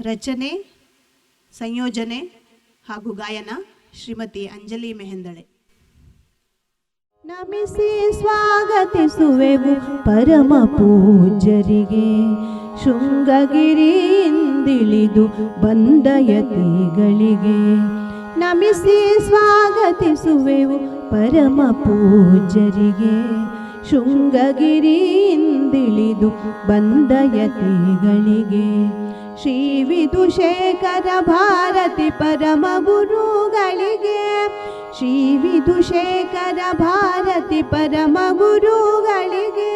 ರಚನೆ, ಸಂಯೋಜನೆ ಹಾಗೂ ಗಾಯನ ಶ್ರೀಮತಿ ಅಂಜಲಿ ಮೆಹೆಂದಳೆ. ನಮಿಸಿ ಸ್ವಾಗತಿಸುವೆವು ಪರಮ ಪೂಜರಿಗೆ ಶೃಂಗಗಿರಿಯಿಂದಿಳಿದು ಬಂದ ಯತಿಗಳಿಗೆ. ನಮಿಸಿ ಸ್ವಾಗತಿಸುವೆವು ಪರಮ ಪೂಜರಿಗೆ ಶೃಂಗಗಿರಿಯಿಂದಿಳಿದು ಬಂದ ಯತಿಗಳಿಗೆ ಶ್ರೀ ವಿಧುಶೇಖರ ಭಾರತಿ ಪರಮ ಗುರುಗಳಿಗೆ ಶ್ರೀ ವಿಧುಶೇಖರ ಭಾರತಿ ಪರಮ ಗುರುಗಳಿಗೆ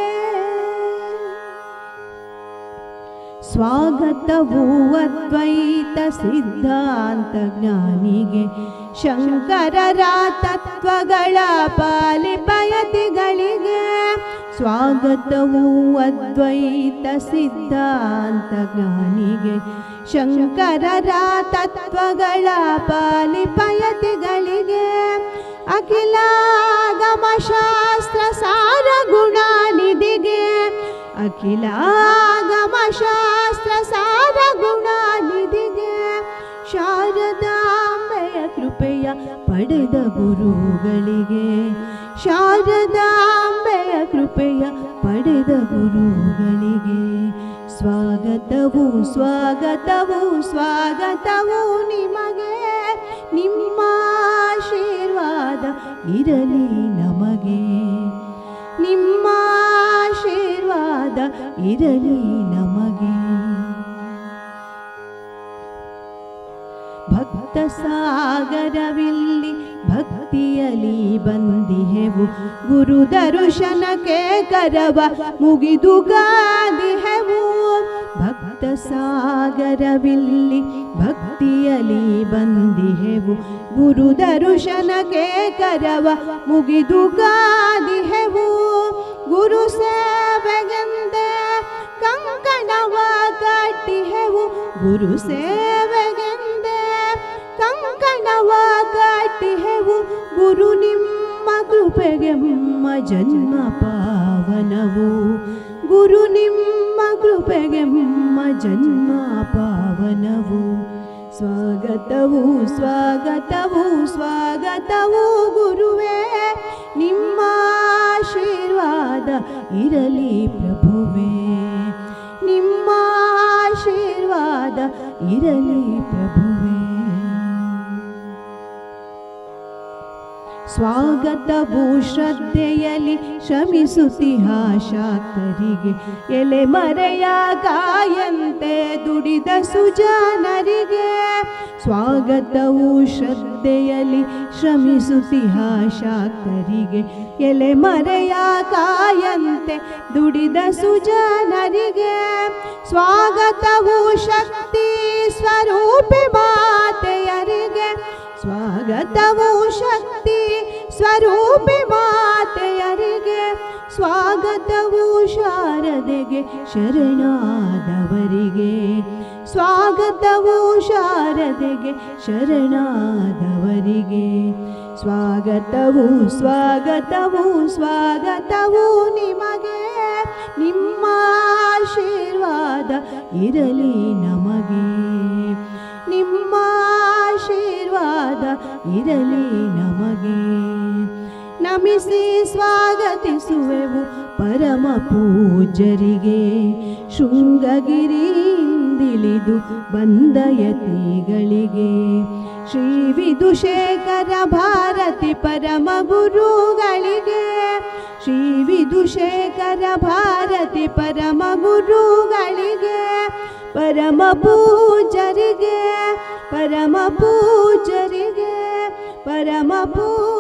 ಸ್ವಾಗತವು ಅದ್ವೈತ ಸಿದ್ಧಾಂತ ಜ್ಞಾನಿಗೆ ಶಂಕರರ ತತ್ವಗಳ ಪಾಲಿಪಯತಿಗಳಿಗೆ ಸ್ವಾಗತವು ಅದ್ವೈತ ಸಿದ್ಧಾಂತ ಜ್ಞಾನಿಗೆ ಶಂಕರರ ತತ್ವಗಳ ಪಾಲಿಪಯತಿಗಳಿಗೆ ಅಖಿಲಾಗಮ ಶಾಸ್ತ್ರ ಸಾರ ಗುಣಾನಿಧಿಗೆ. ಅಖಿಲಾಗಮ ಶಾಸ್ತ್ರ ಸಾರ ಗುಣಾನಿಧಿಗೆ ಶಾರದಾಂಬೆಯ ಕೃಪೆಯ ಪಡೆದ ಗುರುಗಳಿಗೆ. ಶಾರದಾಂಬೆಯ ಸ್ವಾಗತವು ಸ್ವಾಗತವು ನಿಮಗೆ. ನಿಮ್ಮ ಆಶೀರ್ವಾದ ಇರಲಿ ನಮಗೆ. ನಿಮ್ಮ ಆಶೀರ್ವಾದ ಇರಲಿ ನಮಗೆ. ಭಕ್ತ ಸಾಗರವಿಲ್ಲಿ ಭಕ್ತಿಯಲಿ ಬಂದಿಹೆವು. ಗುರು ದರ್ಶನಕ್ಕೆ ಕರವ ಮುಗಿದು ಗಾದಿಹೆವು. ಭಕ್ತ ಸಾಗರವಿಲ್ಲಿ ಭಕ್ತಿಯಲಿ ಬಂದಿಹೆವು. ಗುರು ದರುಶನಕ್ಕೆ ಕರವ ಮುಗಿದು ಗಾದಿಹೆವು ಗುರು ಸೇವೆಗೆಂದ ಕಂಕಣವ ಕಟ್ಟಿಹೆವು ಗುರು ಸೇವೆಗೆಂದ ಕಂಕಣವ ಕಟ್ಟಿಹೆವು ಗುರು ನಿಮ್ಮ ಕೃಪೆಗೆಮ್ಮ ಜನ್ಮ ಪಾವನವು. ಗುರು ನಿಮ್ಮ ಕೃಪೆಗೆಮ್ಮ ಜನ್ಮ ಪಾವನವು. ಸ್ವಾಗತವು ಸ್ವಾಗತವು ಸ್ವಾಗತವು ಗುರುವೇ. ನಿಮ್ಮ ಆಶೀರ್ವಾದ ಇರಲಿ ಪ್ರಭುವೇ. ನಿಮ್ಮ ಆಶೀರ್ವಾದ ಇರಲಿ ಪ್ರಭುವೇ ಸ್ವಾಗತವು ಶ್ರದ್ಧೆಯಲಿ ಶ್ರಮಿಸುತ್ತಿಹ ಎಲೆ ಮರೆಯ ಕಾಯಂತೆ ದುಡಿದ ಸುಜಾನರಿಗೆ. ಸ್ವಾಗತವು ಶ್ರದ್ಧೆಯಲಿ ಶ್ರಮಿಸುತ್ತಿಹ ಎಲೆ ಮರೆಯ ಕಾಯಂತೆ ದುಡಿದ ಸುಜನರಿಗೆ. ಸ್ವಾಗತವು ಶಕ್ತಿ ಸ್ವರೂಪಿ ಮಾತೆಯರಿಗೆ. ಸ್ವಾಗತವು ಶಕ್ತಿ ಸ್ವರೂಪಿ ಮಾತೆಯರಿಗೆ ಸ್ವಾಗತವು ಶಾರದೆಗೆ ಶರಣಾದವರಿಗೆ. ಸ್ವಾಗತವು ಶಾರದೆಗೆ ಶರಣಾದವರಿಗೆ. ಸ್ವಾಗತವು ಸ್ವಾಗತವು ಸ್ವಾಗತವು ನಿಮಗೆ. ನಿಮ್ಮ ಆಶೀರ್ವಾದ ಇರಲಿ ನಮಗೆ. ನಿಮ್ಮ ಆಶೀರ್ವಾದ ಇರಲಿ ನಮಗೆ. ನಮಿಸಿ ಸ್ವಾಗತಿಸುವೆವು ಪರಮ ಪೂಜರಿಗೆ ಶೃಂಗಗಿರಿಯಿಂದಿಳಿದು ಬಂದಯತಿಗಳಿಗೆ ಶ್ರೀ ವಿದುಶೇಖರ ಭಾರತಿ ಪರಮ ಗುರುಗಳಿಗೆ. ಶ್ರೀ ವಿದುಶೇಖರ ಭಾರತಿ ಪರಮ ಗುರುಗಳಿಗೆ. ಪರಮ ಪೂಜರಿಗೆ ಪರಮ ಪೂಜರಿಗೆ ಪರಮ ಪೂಜರಿಗೆ